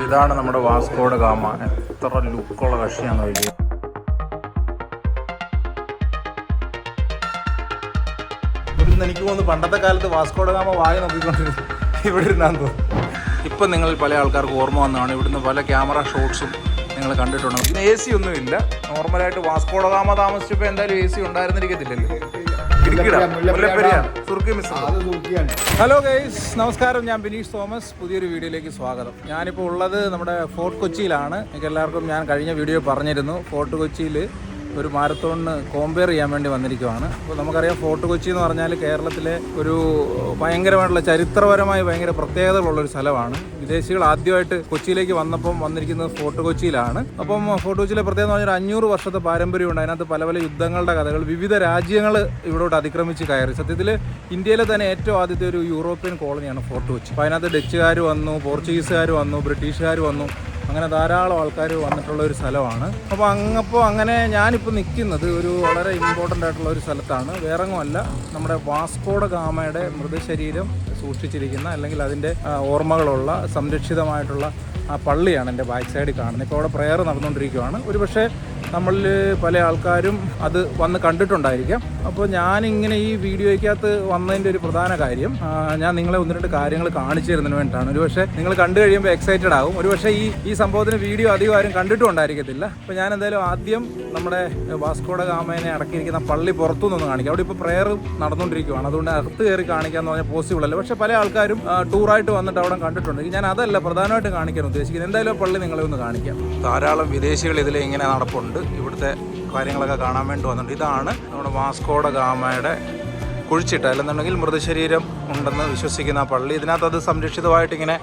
അപ്പോൾ ഇതാണ് നമ്മുടെ വാസ്കോഡ് ഗാമ. എത്ര ലുക്കുള്ള കക്ഷിയാണെന്ന് ഇവിടുന്ന് എനിക്ക് തോന്നുന്നു പണ്ടത്തെ കാലത്ത് വാസ്കോഡ് ഗാമ വായ നോക്കിക്കൊണ്ടിരുന്നു. ഇവിടെ ഇരുന്നാന്ന് തോന്നുന്നു. ഇപ്പം നിങ്ങൾ പല ആൾക്കാർക്ക് ഓർമ്മ വന്നതാണ്. ഇവിടുന്ന് പല ക്യാമറ ഷോട്ട്സും നിങ്ങൾ കണ്ടിട്ടുണ്ടാവും പിന്നെ എ സി ഒന്നും ഇല്ല നോർമലായിട്ട് വാസ്കോഡ ഗാമ താമസിച്ചപ്പോൾ എന്തായാലും എ സി ഉണ്ടായിരുന്നിരിക്കത്തില്ലല്ലോ. ഹലോ ഗൈസ് നമസ്കാരം. ഞാൻ ബിനീഷ് തോമസ്. പുതിയൊരു വീഡിയോയിലേക്ക് സ്വാഗതം. ഞാനിപ്പോൾ ഉള്ളത് നമ്മുടെ ഫോർട്ട് കൊച്ചിയിലാണ്. എനിക്ക് എല്ലാവർക്കും ഞാൻ കഴിഞ്ഞ വീഡിയോ പറഞ്ഞിരുന്നു. ഫോർട്ട് കൊച്ചിയിൽ ഒരു മാരത്തോണിന് കോമ്പയർ ചെയ്യാൻ വേണ്ടി വന്നിരിക്കുവാണ്. അപ്പോൾ നമുക്കറിയാം ഫോർട്ട് കൊച്ചി എന്ന് പറഞ്ഞാൽ കേരളത്തിലെ ഒരു ഭയങ്കരമായിട്ടുള്ള ചരിത്രപരമായി ഭയങ്കര പ്രത്യേകതകളുള്ള ഒരു സ്ഥലമാണ്. വിദേശികൾ ആദ്യമായിട്ട് കൊച്ചിയിലേക്ക് വന്നപ്പം വന്നിരിക്കുന്നത് ഫോർട്ട് കൊച്ചിയിലാണ്. അപ്പം ഫോർട്ട് കൊച്ചിയിലെ പ്രത്യേകത എന്ന് പറഞ്ഞാൽ അഞ്ഞൂറ് വർഷത്തെ പാരമ്പര്യമുണ്ട്. അതിനകത്ത് പല പല യുദ്ധങ്ങളുടെ കഥകൾ വിവിധ രാജ്യങ്ങൾ ഇവിടോട്ട് അതിക്രമിച്ച് കയറി. സത്യത്തിൽ ഇന്ത്യയിലെ തന്നെ ഏറ്റവും ആദ്യത്തെ ഒരു യൂറോപ്യൻ കോളനിയാണ് ഫോർട്ട് കൊച്ചി. അപ്പോൾ അതിനകത്ത് ഡച്ചുകാർ വന്നു പോർച്ചുഗീസുകാർ വന്നു ബ്രിട്ടീഷുകാർ വന്നു. അങ്ങനെ ധാരാളം ആൾക്കാർ വന്നിട്ടുള്ള ഒരു സ്ഥലമാണ്. അപ്പോൾ അങ്ങപ്പോൾ അങ്ങനെ ഞാനിപ്പോൾ നിൽക്കുന്നത് ഒരു വളരെ ഇമ്പോർട്ടന്റ് ആയിട്ടുള്ള ഒരു സ്ഥലത്താണ്. വേറെങ്ങുമല്ല നമ്മുടെ വാസ്കോഡ ഗാമയുടെ മൃതശരീരം സൂക്ഷിച്ചിരിക്കുന്ന അല്ലെങ്കിൽ അതിന്റെ ഓർമ്മകളുള്ള സംരക്ഷിതമായിട്ടുള്ള ആ പള്ളിയാണ് എന്റെ ബാക്ക് സൈഡിൽ കാണുന്നത്. ഇപ്പോൾ അവിടെ പ്രെയർ നടന്നുകൊണ്ടിരിക്കുകയാണ് ഒരു പക്ഷേ നമ്മളിൽ പല ആൾക്കാരും അത് വന്ന് കണ്ടിട്ടുണ്ടായിരിക്കാം. അപ്പോൾ ഞാനിങ്ങനെ ഈ വീഡിയോയ്ക്കകത്ത് വന്നതിന്റെ ഒരു പ്രധാന കാര്യം ഞാൻ നിങ്ങളെ ഒന്ന് രണ്ട് കാര്യങ്ങൾ കാണിച്ചു തരുന്നതിന് വേണ്ടിയിട്ടാണ്. ഒരു പക്ഷേ നിങ്ങൾ കണ്ടു കഴിയുമ്പോൾ എക്സൈറ്റഡ് ആകും ഒരു പക്ഷേ ഈ ഈ സംഭവത്തിന് വീഡിയോ അധികം ആരും കണ്ടിട്ടും ഉണ്ടായിരിക്കത്തില്ല അപ്പോൾ ഞാൻ എന്തായാലും ആദ്യം നമ്മുടെ വാസ്കോഡ ഗാമേനെ അടക്കിയിരിക്കുന്ന പള്ളി പുറത്തു നിന്ന് കാണിക്കാം. അവിടെ ഇപ്പോൾ പ്രെയർ നടന്നുകൊണ്ടിരിക്കുകയാണ് അതുകൊണ്ട് അകത്ത് കയറി കാണിക്കാന്ന് പറഞ്ഞാൽ പോസിബിൾ അല്ല. പക്ഷേ പല ആൾക്കാരും ടൂറായിട്ട് വന്നിട്ട് അവിടെ കണ്ടിട്ടുണ്ട്. ഞാൻ അതല്ല പ്രധാനമായിട്ട് കാണിക്കാൻ ഉദ്ദേശിക്കുന്നത്. എന്തായാലും പള്ളി നിങ്ങളെ ഒന്ന് കാണിക്കാം. ധാരാളം വിദേശികൾ ഇതിൽ ഇങ്ങനെ നടപ്പുണ്ട്. ഇവിടുത്തെ കാര്യങ്ങളൊക്കെ കാണാൻ വേണ്ടി വന്നിട്ടുണ്ട്. ഇതാണ് നമ്മുടെ വാസ്കോഡ ഗാമയുടെ കുഴിച്ചിട്ട്. അല്ലെന്നുണ്ടെങ്കിൽ മൃതശരീരം ഉണ്ടെന്ന് വിശ്വസിക്കുന്ന ആ പള്ളി. ഇതിനകത്ത് അത് സംരക്ഷിതമായിട്ട് ഇങ്ങനെ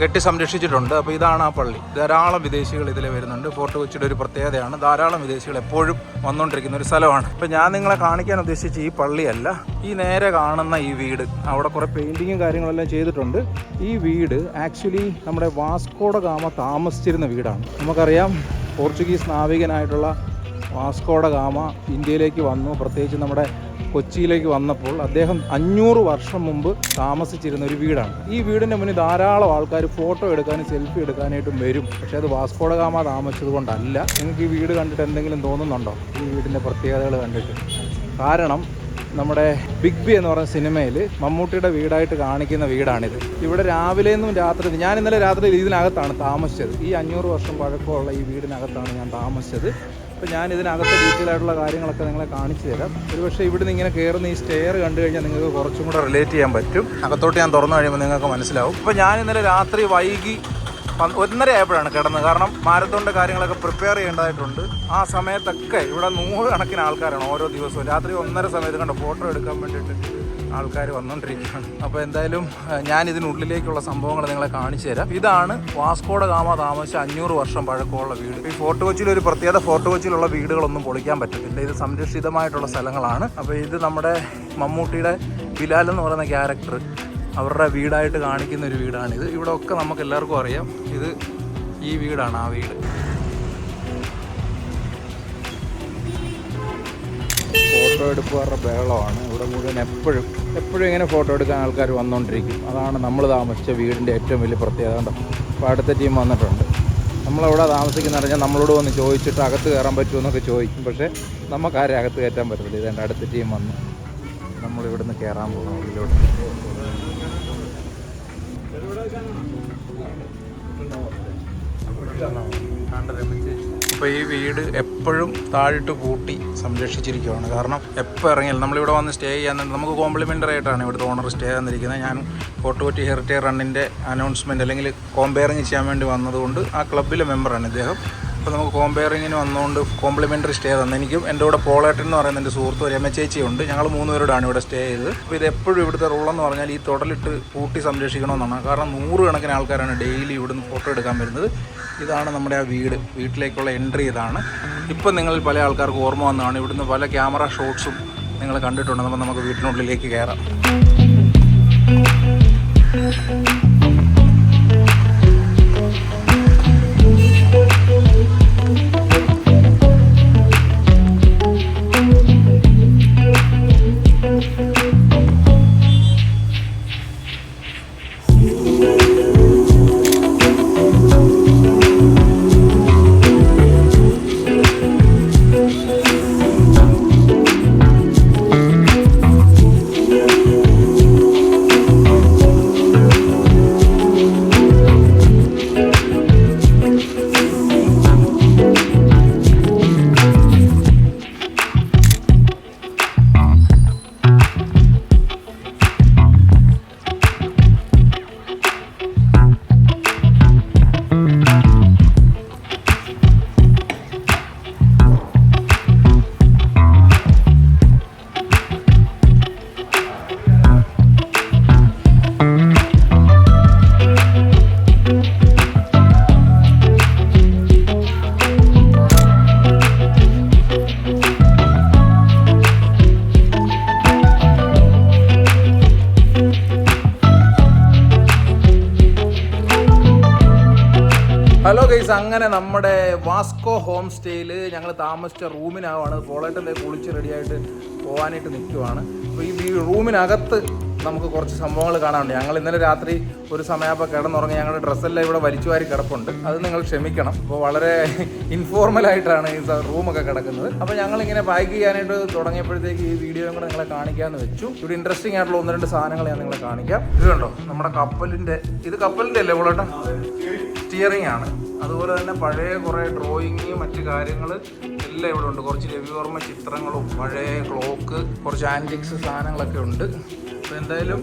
കെട്ടി സംരക്ഷിച്ചിട്ടുണ്ട്. അപ്പോൾ ഇതാണ് ആ പള്ളി. ധാരാളം വിദേശികൾ ഇതിൽ വരുന്നുണ്ട്. ഫോർട്ട് കൊച്ചിയുടെ ഒരു പ്രത്യേകതയാണ്. ധാരാളം വിദേശികൾ എപ്പോഴും വന്നുകൊണ്ടിരിക്കുന്ന ഒരു സ്ഥലമാണ്. അപ്പോൾ ഞാൻ നിങ്ങളെ കാണിക്കാൻ ഉദ്ദേശിച്ച ഈ പള്ളിയല്ല ഈ നേരെ കാണുന്ന ഈ വീട്. അവിടെ കുറേ പെയിന്റിങ്ങും കാര്യങ്ങളെല്ലാം ചെയ്തിട്ടുണ്ട്. ഈ വീട് ആക്ച്വലി നമ്മുടെ വാസ്കോഡ ഗാമ താമസിച്ചിരുന്ന വീടാണ്. നമുക്കറിയാം പോർച്ചുഗീസ് നാവികനായിട്ടുള്ള വാസ്കോഡ ഗാമ ഇന്ത്യയിലേക്ക് വന്നു. പ്രത്യേകിച്ച് നമ്മുടെ കൊച്ചിയിലേക്ക് വന്നപ്പോൾ അദ്ദേഹം അഞ്ഞൂറ് വർഷം മുമ്പ് താമസിച്ചിരുന്ന ഒരു വീടാണ്. ഈ വീടിന്റെ മുന്നിൽ ധാരാളം ആൾക്കാർ ഫോട്ടോ എടുക്കാനും സെൽഫി എടുക്കാനായിട്ടും വരും. പക്ഷേ അത് വാസ്കോഡ ഗാമ താമസിച്ചത് കൊണ്ടല്ല. നിങ്ങൾക്ക് ഈ വീട് കണ്ടിട്ട് എന്തെങ്കിലും തോന്നുന്നുണ്ടോ? ഈ വീടിന്റെ പ്രത്യേകതകൾ കണ്ടിട്ട്. കാരണം നമ്മുടെ ബിഗ് ബി എന്ന് പറഞ്ഞ സിനിമയിൽ മമ്മൂട്ടിയുടെ വീടായിട്ട് കാണിക്കുന്ന വീടാണിത്. ഇവിടെ രാവിലെ നിന്നും രാത്രി ഞാൻ ഇന്നലെ രാത്രി ഇതിനകത്താണ് താമസിച്ചത്. ഈ അഞ്ഞൂറ് വർഷം പഴക്കമുള്ള ഈ വീടിനകത്താണ് ഞാൻ താമസിച്ചത്. അപ്പോൾ ഞാൻ ഇതിനകത്തെ ഡീറ്റെയിൽ ആയിട്ടുള്ള കാര്യങ്ങളൊക്കെ നിങ്ങളെ കാണിച്ചു തരാം. ഒരുപക്ഷെ ഇവിടുന്ന് ഇങ്ങനെ കയറുന്ന ഈ സ്റ്റെയർ കണ്ടു കഴിഞ്ഞാൽ നിങ്ങൾക്ക് കുറച്ചും കൂടെ റിലേറ്റ് ചെയ്യാൻ പറ്റും. അകത്തോട്ട് ഞാൻ തുറന്നു കഴിയുമ്പോൾ നിങ്ങൾക്ക് മനസ്സിലാവും. അപ്പോൾ ഞാൻ ഇന്നലെ രാത്രി വൈകി ഒന്നര ആയപ്പോഴാണ് കിടന്നത്. കാരണം മാരത്തോണിന്റെ കാര്യങ്ങളൊക്കെ പ്രിപ്പയർ ചെയ്യേണ്ടതായിട്ടുണ്ട്. ആ സമയത്തൊക്കെ ഇവിടെ നൂറുകണക്കിന് ആൾക്കാരാണ് ഓരോ ദിവസവും. രാത്രി ഒന്നര സമയത്ത് കണ്ട ഫോട്ടോ എടുക്കാൻ വേണ്ടിയിട്ട് ആൾക്കാർ വന്നുകൊണ്ടിരിക്കുകയാണ് അപ്പോൾ എന്തായാലും ഞാൻ ഇതിനുള്ളിലേക്കുള്ള സംഭവങ്ങൾ നിങ്ങളെ കാണിച്ചു തരാം. ഇതാണ് വാസ്കോഡ ഗാമ താമസിച്ച അഞ്ഞൂറ് വർഷം പഴക്കമുള്ള വീട്. ഈ ഫോർട്ട് കൊച്ചിയിൽ ഒരു പ്രത്യേകത ഫോർട്ട് കൊച്ചിയിലുള്ള വീടുകളൊന്നും പൊളിക്കാൻ പറ്റത്തില്ല. ഇത് സംരക്ഷിതമായിട്ടുള്ള സ്ഥലങ്ങളാണ്. അപ്പോൾ ഇത് നമ്മുടെ മമ്മൂട്ടിയുടെ ബിലാൽ എന്ന് പറയുന്ന ക്യാരക്ടർ അവരുടെ വീടായിട്ട് കാണിക്കുന്ന ഒരു വീടാണിത് ഇവിടെ ഒക്കെ നമുക്ക് എല്ലാവർക്കും അറിയാം. ഇത് ഈ വീടാണ് ആ വീട്. ഫോട്ടോ എടുപ്പുകാരുടെ ബഹളമാണ്. ഇവിടെ മുഴുവൻ എപ്പോഴും എപ്പോഴും ഇങ്ങനെ ഫോട്ടോ എടുക്കാൻ ആൾക്കാർ വന്നുകൊണ്ടിരിക്കും അതാണ് നമ്മൾ താമസിച്ച വീടിന്റെ ഏറ്റവും വലിയ പ്രത്യേകത. അപ്പോൾ അടുത്ത ടീം വന്നിട്ടുണ്ട്. നമ്മളെവിടെ താമസിക്കുന്ന പറഞ്ഞാൽ നമ്മളോട് വന്ന് ചോദിച്ചിട്ട് അകത്ത് കയറാൻ പറ്റുമോ എന്നൊക്കെ ചോദിക്കും. പക്ഷേ നമുക്കാരെ അകത്ത് കയറ്റാൻ പറ്റത്തില്ല. ഇതെന്റെ അടുത്ത ടീം വന്നു. നമ്മളിവിടുന്ന് കയറാൻ പോകണം ഉള്ളിലോട്ട് ഇപ്പോൾ ഈ വീട് എപ്പോഴും താഴിട്ട് പൂട്ടി സംരക്ഷിച്ചിരിക്കുകയാണ് കാരണം എപ്പോൾ ഇറങ്ങിയാലും നമ്മളിവിടെ വന്ന് സ്റ്റേ ചെയ്യാൻ നമുക്ക് കോംപ്ലിമെന്ററി ആയിട്ടാണ് ഇവിടുത്തെ ഓണർ സ്റ്റേ തന്നിരിക്കുന്നത്. ഞാൻ ഫോർട്ടുകൊറ്റി ഹെറിറ്റേജ് റണ്ണിന്റെ അനൗൺസ്മെന്റ് അല്ലെങ്കിൽ കോമ്പയറിങ് ചെയ്യാൻ വേണ്ടി വന്നതുകൊണ്ട് ആ ക്ലബ്ബിലെ മെമ്പറാണ് ഇദ്ദേഹം. അപ്പോൾ നമുക്ക് കോമ്പയറിങ്ങിന് വന്നുകൊണ്ട് കോംപ്ലിമെന്ററി സ്റ്റേ തന്നെ. എനിക്കും എന്റെ കൂടെ പോളേട്ടൻ എന്ന് പറയുന്ന എന്റെ സുഹൃത്ത് രമ ഉണ്ട്. ഞങ്ങൾ മൂന്ന് പേരോടാണ് ഇവിടെ സ്റ്റേ ചെയ്തത്. അപ്പോൾ ഇത് എപ്പോഴും ഇവിടുത്തെ റൂളെന്ന് പറഞ്ഞാൽ ഈ തൊടലിട്ട് പൂട്ടി സംരക്ഷിക്കണമെന്നാണ്. കാരണം നൂറുകണക്കിന് ആൾക്കാരാണ് ഡെയിലി ഇവിടുന്ന് ഫോട്ടോ എടുക്കാൻ വരുന്നത്. ഇതാണ് നമ്മുടെ ആ വീട്. വീട്ടിലേക്കുള്ള എൻട്രി ഇതാണ്. ഇപ്പം നിങ്ങൾ പല ആൾക്കാർക്ക് ഓർമ്മ വന്നതാണ്. ഇവിടുന്ന് പല ക്യാമറ ഷോട്ട്സും നിങ്ങൾ കണ്ടിട്ടുണ്ട്. അപ്പോൾ നമുക്ക് വീട്ടിനുള്ളിലേക്ക് കയറാം. ഗൈസ് അങ്ങനെ നമ്മുടെ വാസ്കോ ഹോം സ്റ്റേയിൽ ഞങ്ങൾ താമസിച്ച റൂമിനാവാണ് പോളേറ്റന്റെ കുളിച്ച് റെഡിയായിട്ട് പോകാനായിട്ട് നിൽക്കുവാണ് അപ്പോൾ ഈ റൂമിനകത്ത് നമുക്ക് കുറച്ച് സംഭവങ്ങൾ കാണാനുണ്ട്. ഞങ്ങൾ ഇന്നലെ രാത്രി ഒരു സമയപ്പോൾ കിടന്നുറങ്ങി ഞങ്ങളുടെ ഡ്രസ്സെല്ലാം ഇവിടെ വലിച്ചു വാരി കിടപ്പുണ്ട്. അത് നിങ്ങൾ ക്ഷമിക്കണം. അപ്പോൾ വളരെ ഇൻഫോർമലായിട്ടാണ് ഈ റൂമൊക്കെ കിടക്കുന്നത്. അപ്പോൾ ഞങ്ങളിങ്ങനെ പാക്ക് ചെയ്യാനായിട്ട് തുടങ്ങിയപ്പോഴത്തേക്ക് ഈ വീഡിയോയും കൂടെ നിങ്ങളെ കാണിക്കാമെന്ന് വെച്ചു. ഇവിടെ ഇൻട്രസ്റ്റിംഗ് ആയിട്ടുള്ള ഒന്ന് രണ്ട് സാധനങ്ങൾ ഞാൻ നിങ്ങളെ കാണിക്കാം. ഇത് കണ്ടോ? നമ്മുടെ കപ്പലിന്റെ ഇത് കപ്പലിന്റെ അല്ലേ പോളേട്ടാ സ്റ്റിയറിംഗ് ആണ്. അതുപോലെ തന്നെ പഴയ കുറേ ഡ്രോയിങ് മറ്റു കാര്യങ്ങൾ എല്ലാം ഇവിടെ ഉണ്ട്. കുറച്ച് രവിവർമ്മ ചിത്രങ്ങളും പഴയ ക്ലോക്ക് കുറച്ച് ആന്റിക്സ് സാധനങ്ങളൊക്കെ ഉണ്ട്. അപ്പോൾ എന്തായാലും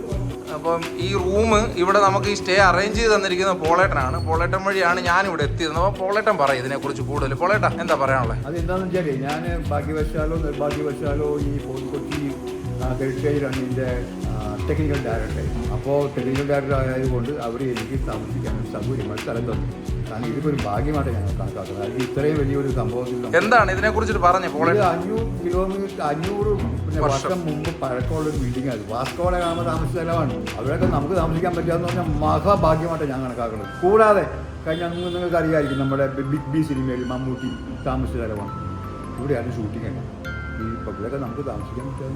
അപ്പം ഈ റൂം ഇവിടെ നമുക്ക് ഈ സ്റ്റേ അറേഞ്ച് ചെയ്ത് തന്നിരിക്കുന്ന പോളേട്ടനാണ്. പോളേട്ടൻ വഴിയാണ് ഞാൻ ഇവിടെ എത്തിയത് അപ്പോൾ പോളേട്ടൻ പറയും ഇതിനെക്കുറിച്ച് കൂടുതൽ പോളേട്ടൻ എന്താ പറയാനുള്ളത് അത് എന്താണെന്ന് വെച്ചാൽ ഞാൻ ഭാഗ്യവശാലോ നിർഭാഗ്യവശാലോ ഈ കൊച്ചി ഹെറിറ്റേജിലാണ് ഇതിന്റെ ടെക്നിക്കൽ ഡയറക്ടർ അപ്പോൾ ടെക്നിക്കൽ ഡയറക്ടർ ആയതുകൊണ്ട് അവർ എനിക്ക് താമസിക്കാൻ സൗകര്യമായി സ്ഥലം തന്നു. കാരണം ഇതിപ്പോൾ ഒരു ഭാഗ്യമായിട്ട് ഞങ്ങൾ കണക്കാക്കുന്നത് അല്ലെങ്കിൽ ഇത്രയും വലിയൊരു സംഭവത്തിൽ എന്താണ് ഇതിനെ ഇതിനെക്കുറിച്ച് പറഞ്ഞു? ഇത് അഞ്ഞൂറ് കിലോമീറ്റർ അഞ്ഞൂറ് പിന്നെ വർഷം. മുമ്പ് പഴക്കമുള്ള ഒരു ബിൽഡിംഗ് ആയിരുന്നു. വാസ്കോടെ കാണുന്ന താമസ സ്ഥലമാണ്. അവിടെയൊക്കെ നമുക്ക് താമസിക്കാൻ പറ്റാന്ന് പറഞ്ഞാൽ മഹാഭാഗ്യമായിട്ട് ഞാൻ കണക്കാക്കുന്നത്. കൂടാതെ കഴിഞ്ഞ നിങ്ങൾക്ക് അറിയാമായിരിക്കും നമ്മുടെ ബിഗ് ബി സിനിമയിൽ മമ്മൂട്ടി താമസിച്ച സ്ഥലമാണ്. ഇവിടെയാണ് ഷൂട്ടിംഗ് ഒക്കെ. ഈ ഇവിടെയൊക്കെ നമുക്ക് താമസിക്കാൻ പറ്റുക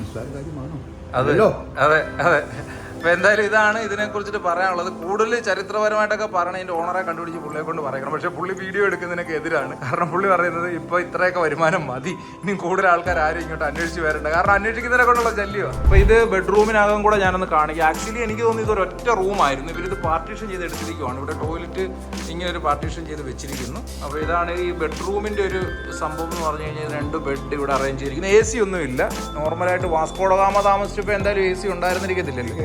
നിസ്സാര കാര്യമാണോ? അതെ അല്ലല്ലോ? അതെ അതെ. അപ്പൊ എന്തായാലും ഇതാണ് ഇതിനെ കുറിച്ചിട്ട് പറയാനുള്ളത്. കൂടുതൽ ചരിത്രപരമായിട്ടൊക്കെ പറയണ. ഓണറെ കണ്ടുപിടിച്ച് പുള്ളിയെ കൊണ്ട് പറയണം പക്ഷെ പുള്ളി വീഡിയോ എടുക്കുന്നതിനൊക്കെ എതിരാണ്. കാരണം പുള്ളി പറയുന്നത് ഇപ്പൊ ഇത്രയൊക്കെ വരുമാനം മതി. ഇനി കൂടുതൽ ആൾക്കാർ ആരും ഇങ്ങോട്ട് അന്വേഷിച്ച് വരണ്ട. കാരണം അന്വേഷിക്കുന്നതിനെ കൊണ്ടുള്ള ശല്യോ അപ്പൊ ഇത് ബെഡ്റൂമിനകം കൂടെ ഞാനൊന്ന് കാണിക്കാം. ആക്ച്വലി എനിക്ക് തോന്നുന്നു ഇതൊരു ഒറ്റ റൂമായിരുന്നു ഇവരിത് പാർട്ടീഷൻ ചെയ്ത് എടുത്തിരിക്കുവാണ്. ഇവിടെ ടോയ്ലറ്റ് ഇങ്ങനെ ഒരു പാർട്ടീഷൻ ചെയ്ത് വെച്ചിരിക്കുന്നു. അപ്പോൾ ഇതാണ് ഈ ബെഡ്റൂമിന്റെ ഒരു സംഭവം എന്ന് പറഞ്ഞു കഴിഞ്ഞാൽ രണ്ട് ബെഡ് ഇവിടെ അറേഞ്ച് ചെയ്തിരിക്കുന്നു. എ സി ഒന്നും ഇല്ല നോർമലായിട്ട് വാസ്കോഡഗാമ താമസിച്ചപ്പോൾ എന്തായാലും എ സി ഉണ്ടായിരുന്നിരിക്കത്തില്ലല്ലോ.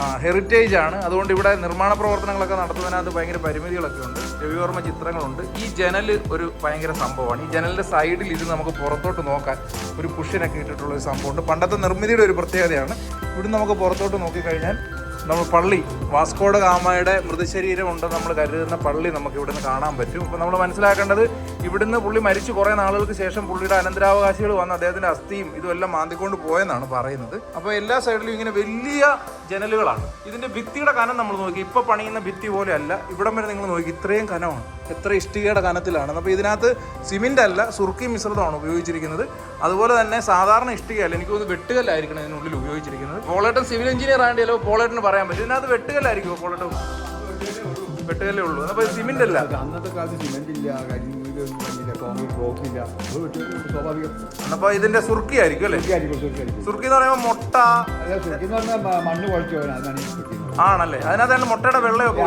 ഹെറിറ്റേജ് ആണ്. അതുകൊണ്ട് ഇവിടെ നിർമ്മാണ പ്രവർത്തനങ്ങളൊക്കെ നടത്തുന്നതിനകത്ത് ഭയങ്കര പരിമിതികളൊക്കെ ഉണ്ട്. രവിവർമ്മ ചിത്രങ്ങളുണ്ട്. ഈ ജനൽ ഒരു ഭയങ്കര സംഭവമാണ്. ഈ ജനലിന്റെ സൈഡിൽ ഇത് നമുക്ക് പുറത്തോട്ട് നോക്കാൻ ഒരു പുഷ്യനൊക്കെ ഇട്ടിട്ടുള്ള ഒരു സംഭവമുണ്ട്. പണ്ടത്തെ നിർമ്മിതിയുടെ ഒരു പ്രത്യേകതയാണ്. ഇവിടുന്ന് നമുക്ക് പുറത്തോട്ട് നോക്കിക്കഴിഞ്ഞാൽ നമ്മൾ പള്ളി വാസ്കോഡ് ഗാമയുടെ മൃതശരീരം ഉണ്ടെന്ന് നമ്മൾ കരുതുന്ന പള്ളി നമുക്ക് ഇവിടുന്ന് കാണാൻ പറ്റും. അപ്പോൾ നമ്മൾ മനസ്സിലാക്കേണ്ടത് ഇവിടുന്ന് പുള്ളി മരിച്ചു കുറേ നാളുകൾക്ക് ശേഷം പുള്ളിയുടെ അനന്തരാവകാശികൾ വന്ന് അദ്ദേഹത്തിന്റെ അസ്ഥിയും ഇതുമെല്ലാം മാന്തിക്കൊണ്ട് പോയെന്നാണ് പറയുന്നത്. അപ്പോൾ എല്ലാ സൈഡിലും ഇങ്ങനെ വലിയ ജനലുകളാണ്. ഇതിന്റെ ഭിത്തിയുടെ കനം നമ്മൾ നോക്കി. ഇപ്പൊ പണിയുന്ന ഭിത്തി പോലെ അല്ല ഇവിടം വരെ നിങ്ങൾ നോക്കി. ഇത്രയും കനമാണ്. എത്ര ഇഷ്ടികയുടെ കനത്തിലാണ്. അപ്പോൾ ഇതിനകത്ത് സിമെന്റ് അല്ല സുർക്കി മിശ്രിതമാണ് ഉപയോഗിച്ചിരിക്കുന്നത്. അതുപോലെ തന്നെ സാധാരണ ഇഷ്ടികയല്ല. എനിക്ക് തോന്നുന്നു വെട്ടുകല്ലായിരിക്കണം ഇതിനുള്ളിൽ ഉപയോഗിച്ചിരിക്കുന്നത്. പോളേട്ടൻ സിവിൽ എഞ്ചിനീയർ ചിലപ്പോൾ പോളേട്ടന് പറയാൻ പറ്റും. ഇതിനകത്ത് വെട്ടുകല്ലായിരിക്കുമോ പോളേട്ടൻ? വെട്ടുകല്ലേ ഉള്ളൂ. അപ്പൊ സിമെന്റ് അല്ല. അന്നത്തെ കാലത്ത് സിമെന്റ് ഇല്ല കോൺക്രീറ്റ് ബ്ലോക്ക് ഇല്ല സ്വാഭാവികം. അപ്പോൾ ഇതിന്റെ സുർക്കി ആയിരിക്കും അല്ലേ? സുർക്കി എന്ന് പറയുമ്പോൾ മുട്ട. സുർക്കി എന്ന് പറഞ്ഞാൽ മണ്ണ് കുഴച്ച് ആണല്ലേ? അതിനകത്താണ് മുട്ടയുടെ വെള്ളമൊക്കെ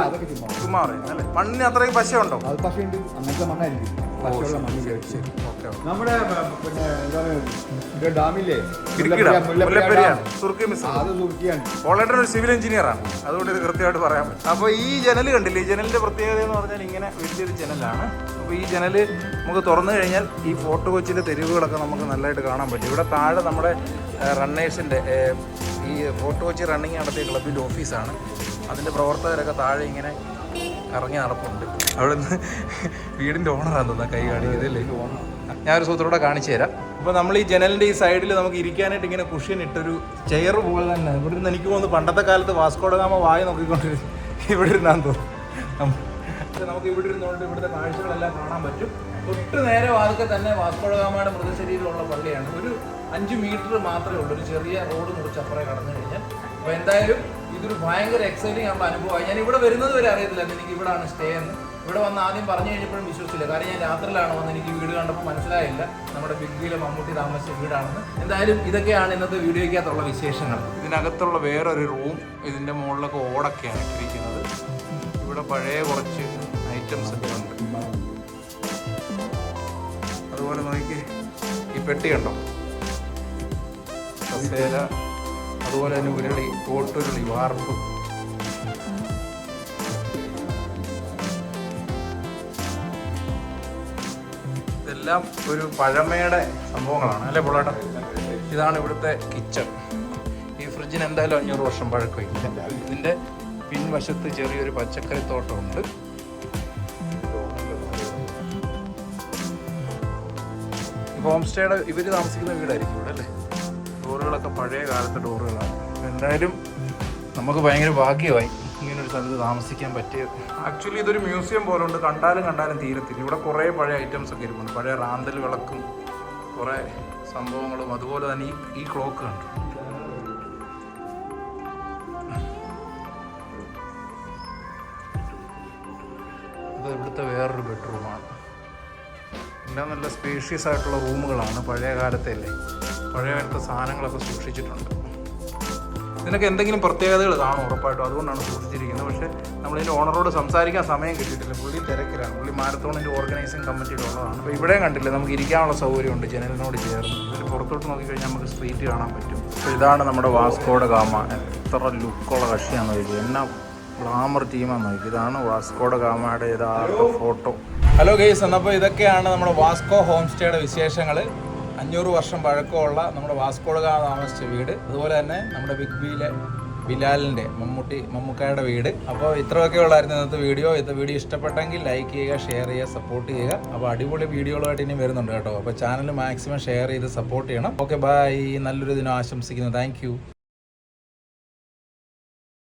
ചുമ്മാ. പറയും അല്ലേ? മണ്ണിന് അത്രയും പശയുണ്ടോ? അത് പക്ഷേ ഉണ്ട് അങ്ങനത്തെ മണ്ണായിരിക്കും. പശയുള്ള മണ്ണ് ഉപയോഗിച്ച് ഓക്കെ നമ്മുടെ പിന്നെ എന്താണ് ഡാമില്ലേ? അത് സുർക്കിയാണ് ഒരു സിവിൽ എഞ്ചിനീയറാണ് അതുകൊണ്ട് ഇത് കൃത്യമായിട്ട് പറയാൻ പറ്റും. അപ്പോൾ ഈ ജനൽ കണ്ടില്ലേ? ഈ ജനലിന്റെ പ്രത്യേകത എന്ന് പറഞ്ഞാൽ ഇങ്ങനെ വലിയൊരു ജനലാണ്. അപ്പോൾ ഈ ജനൽ നമുക്ക് തുറന്നു കഴിഞ്ഞാൽ ഈ ഫോർട്ട് കൊച്ചിയിലെ തെരുവുകളൊക്കെ നമുക്ക് നല്ലതായിട്ട് കാണാൻ പറ്റും. ഇവിടെ താഴെ നമ്മുടെ റണ്ണേഴ്സിന്റെ ഈ ഫോർട്ട് കൊച്ചി റണ്ണിങ് നടത്തിയ ക്ലബിന്റെ ഓഫീസാണ്. അതിന്റെ പ്രവർത്തകരൊക്കെ താഴെ ഇങ്ങനെ ഇറങ്ങി നടപ്പുണ്ട്. അവിടെ നിന്ന് വീടിന്റെ ഓണറാണ് തന്നെ കൈ കാണിക്കുന്നതല്ലേ ഞാനൊരു സൂത്രൂടെ കാണിച്ചു തരാം. അപ്പോൾ നമ്മൾ ഈ ജനലിന്റെ ഈ സൈഡിൽ നമുക്ക് ഇരിക്കാനായിട്ട് ഇങ്ങനെ കുഷ്യൻ ഇട്ടൊരു ചെയർ പോലെ തന്നെ. ഇവിടെ നിന്ന് എനിക്ക് തോന്നുന്നു പണ്ടത്തെ കാലത്ത് വാസ്കോഡഗാമ വായി നോക്കിക്കൊണ്ടിരുന്നു ഇവിടെ ഇരുന്നാന്ന് തോന്നുന്നു. നമുക്ക് ഇവിടെ ഇരുന്നുകൊണ്ട് ഇവിടുത്തെ കാഴ്ചകളെല്ലാം കാണാൻ പറ്റും. തൊട്ട് നേരെ വാതിക്കെ തന്നെ വാസ്കോഡഗാമയുടെ മൃതശരീരമുള്ള പള്ളിയാണ്. ഒരു അഞ്ച് മീറ്റർ മാത്രമേ ഉള്ളൂ. ഒരു ചെറിയ റോഡ് മുറിച്ച് അപ്പുറം കടന്നു കഴിഞ്ഞാൽ. അപ്പോൾ എന്തായാലും ഇതൊരു ഭയങ്കര എക്സൈറ്റിംഗ് ആയിട്ടുള്ള അനുഭവമായി. ഞാൻ ഇവിടെ വരുന്നത് വരെ അറിയത്തില്ല. എനിക്ക് ഇവിടാണ് സ്റ്റേ എന്ന്. ഇവിടെ വന്ന് ആദ്യം പറഞ്ഞു കഴിഞ്ഞപ്പോഴും വിശ്വസിച്ചില്ല. കാരണം ഞാൻ രാത്രിയിലാണ് വന്ന് എനിക്ക് വീട് കണ്ടപ്പോൾ മനസ്സിലായില്ല. നമ്മുടെ ബിഗ് ബിയിലെ മമ്മൂട്ടി താമസിച്ച വീടാണെന്ന്. എന്തായാലും ഇതൊക്കെയാണ് ഇന്നത്തെ വീഡിയോയ്ക്കകത്തുള്ള വിശേഷങ്ങൾ. ഇതിനകത്തുള്ള വേറൊരു റൂം ഇതിന്റെ മുകളിലൊക്കെ ഓടൊക്കെയാണ് ഇട്ടിരിക്കുന്നത്. ഇവിടെ പഴയ കുറച്ച് ഐറ്റംസ് ഒക്കെ ഉണ്ട്. അതുപോലെ നോക്കി ഈ പെട്ടി കണ്ടോ? കസേര അതുപോലെ തന്നെ ഉരുളി ഓട്ടുരുളി വാർപ്പ്. ഇതെല്ലാം ഒരു പഴമയുടെ സംഭവങ്ങളാണ് അല്ലേ പൊള്ളാട്ട? ഇതാണ് ഇവിടുത്തെ കിച്ചൺ. ഈ ഫ്രിഡ്ജിന് എന്തായാലും അഞ്ഞൂറ് വർഷം പഴക്കമില്ല. ഇതിന്റെ പിൻവശത്ത് ചെറിയൊരു പച്ചക്കറി തോട്ടമുണ്ട്. ഹോം സ്റ്റേയുടെ ഇവർ താമസിക്കുന്ന വീടായിരിക്കും ഇവിടെ അല്ലേ? ഡോറുകളൊക്കെ പഴയ കാലത്തെ ഡോറുകളാണ്. എന്തായാലും നമുക്ക് ഭയങ്കര ഭാഗ്യമായി. സ്ഥലത്ത് താമസിക്കാൻ പറ്റിയത്. ആക്ച്വലി ഇതൊരു മ്യൂസിയം പോലെ ഉണ്ട്. കണ്ടാലും കണ്ടാലും തീരത്തില്ല. ഇവിടെ കുറേ പഴയ ഐറ്റംസ് ഒക്കെ ഇരിപ്പുണ്ട്. പഴയ റാന്തൽ വിളക്കും കുറേ സംഭവങ്ങളും. അതുപോലെ തന്നെ ഈ ഈ ക്ലോക്ക് കണ്ടു. ഇത് ഇവിടുത്തെ വേറൊരു ബെഡ്റൂമാണ് എല്ലാം നല്ല സ്പേഷ്യസ് ആയിട്ടുള്ള റൂമുകളാണ് പഴയ കാലത്തെ അല്ലേ? പഴയ കാലത്തെ സാധനങ്ങളൊക്കെ സൂക്ഷിച്ചിട്ടുണ്ട്. ഇതിനൊക്കെ എന്തെങ്കിലും പ്രത്യേകതകൾ കാണും ഉറപ്പായിട്ടും? അതുകൊണ്ടാണ് ചോദിച്ചിരിക്കുന്നത്. പക്ഷേ നമ്മളിതിന്റെ ഓണറോട് സംസാരിക്കാൻ സമയം കിട്ടിയിട്ടില്ല. പുള്ളി തിരക്കിലാണ്. പുള്ളി മാരത്തോണിന്റെ ഓർഗനൈസിങ് കമ്മിറ്റിയുടെ ഉള്ളതാണ്. അപ്പോൾ ഇവിടെയും കണ്ടില്ല നമുക്ക് ഇരിക്കാനുള്ള സൗകര്യമുണ്ട്. ജനലിനോട് ചേർന്ന്. ഇതിൽ പുറത്തോട്ട് നോക്കിക്കഴിഞ്ഞാൽ നമുക്ക് സ്ട്രീറ്റ് കാണാൻ പറ്റും. അപ്പോൾ ഇതാണ് നമ്മുടെ വാസ്കോഡ് ഗാമ. എത്ര ലുക്കുള്ള കക്ഷിയാണെന്ന് ചോദിച്ചത് എന്നാ ഗ്ലാമർ ടീമാണെന്ന് നോക്കി ഇതാണ് വാസ്കോഡ് ഗാമയുടെ യഥാർത്ഥ ഫോട്ടോ. ഹലോ ഗെയ്സ് എന്നപ്പോൾ ഇതൊക്കെയാണ് നമ്മുടെ വാസ്കോ ഹോം സ്റ്റേയുടെ വിശേഷങ്ങൾ. അഞ്ഞൂറ് വർഷം പഴക്കമുള്ള നമ്മുടെ വാസ്കോഡ് ഗാമ താമസിച്ച വീട്. അതുപോലെ തന്നെ നമ്മുടെ ബിഗ് ബിയിലെ ബിലാലിന്റെ മമ്മൂട്ടി മമ്മൂക്കായുടെ വീട്. അപ്പോൾ ഇത്രയൊക്കെ ഉള്ളായിരുന്നു ഇന്നത്തെ വീഡിയോ. ഇന്നത്തെ വീഡിയോ ഇഷ്ടപ്പെട്ടെങ്കിൽ ലൈക്ക് ചെയ്യുക ഷെയർ ചെയ്യുക സപ്പോർട്ട് ചെയ്യുക. അപ്പോൾ അടിപൊളി വീഡിയോകളായിട്ട് ഇനി വരുന്നുണ്ട് കേട്ടോ. അപ്പോൾ ചാനൽ മാക്സിമം ഷെയർ ചെയ്ത് സപ്പോർട്ട് ചെയ്യണം. ഓക്കെ ബൈ നല്ലൊരു ദിനം ആശംസിക്കുന്നു. താങ്ക്